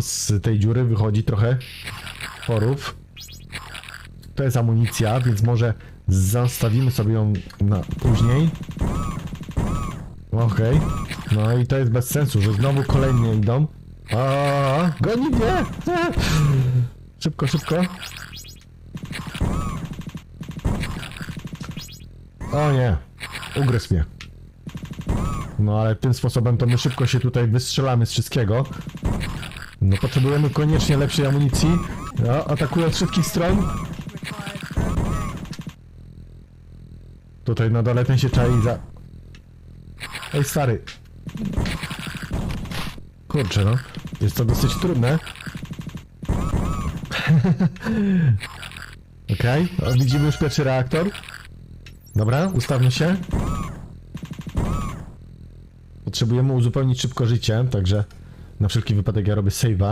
z tej dziury wychodzi trochę porów. To jest amunicja, więc może zostawimy sobie ją na później. Okej. No i to jest bez sensu, że znowu kolejne idą. A, goni mnie! Szybko, szybko. O nie, ugryzł mnie. No ale tym sposobem to my szybko się tutaj wystrzelamy z wszystkiego. No potrzebujemy koniecznie lepszej amunicji. No, atakują z wszystkich stron. Tutaj na dole ten się czai za... Ej stary. Kurczę no. Jest to dosyć trudne. Okej, okay. widzimy już pierwszy reaktor. Dobra, ustawmy się. Potrzebujemy uzupełnić szybko życie, także na wszelki wypadek ja robię save'a.